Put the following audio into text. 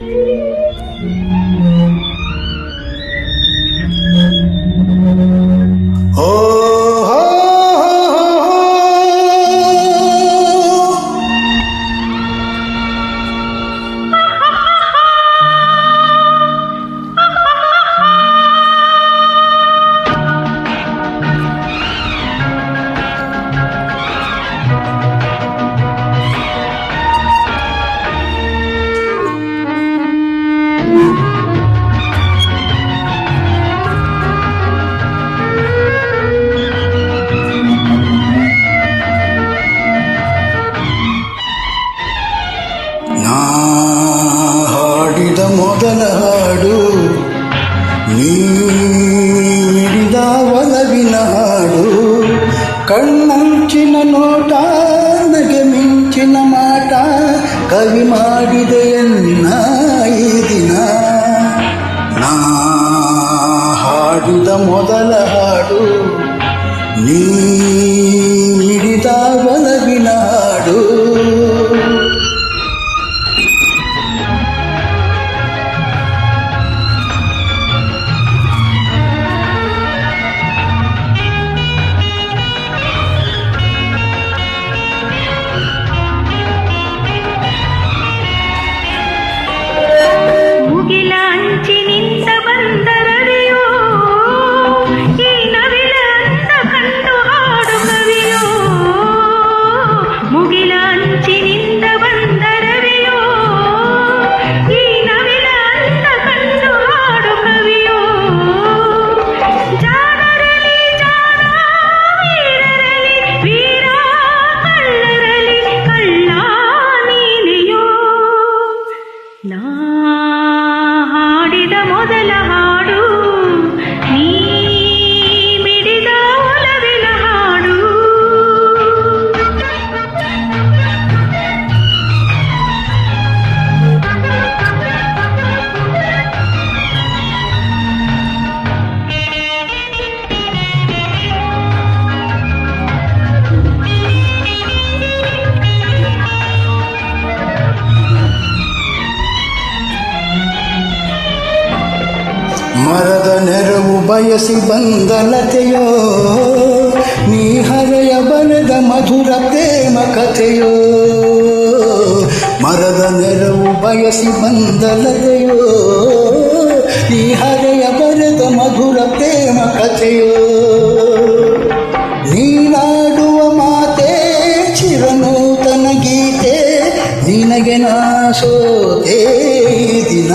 Música ಹಾಡು ನೀಡಿದ ಒಲವಿನ ಹಾಡು. ಕಣ್ಣಂಚಿನ ನೋಟ ನನಗೆ ಮಿಂಚಿನ ಮಾಟ. ಕವಿ ಮಾಡಿದೆ ಎನ್ನ ಈ ದಿನ. ನಾ ಹಾಡಿದ ಮೊದಲ ಹಾಡು ನೀಡಿದ ಹಾಡಿದ ಮೊದಲ ಹಾಡು. ಮರದ ನೆರವು ಬಯಸಿ ಬಂದ ಲತೆಯೋ ನೀ ಹರೆಯ ಬರೆದ ಮಧುರ ಪ್ರೇಮ ಕಥೆಯೋ, ಮರದ ನೆರವು ಬಯಸಿ ಬಂದ ಲತೆಯೋ ನೀ ಹರೆಯ ಬರೆದ ಮಧುರ ಪ್ರೇಮ ಕಥೆಯೋ. ನೀನಾಡುವ ಮಾತೆ ಚಿರನೂತನ ಗೀತೆ, ನಿನಗೆ ನಾ ಸೋತೆ ದಿನ.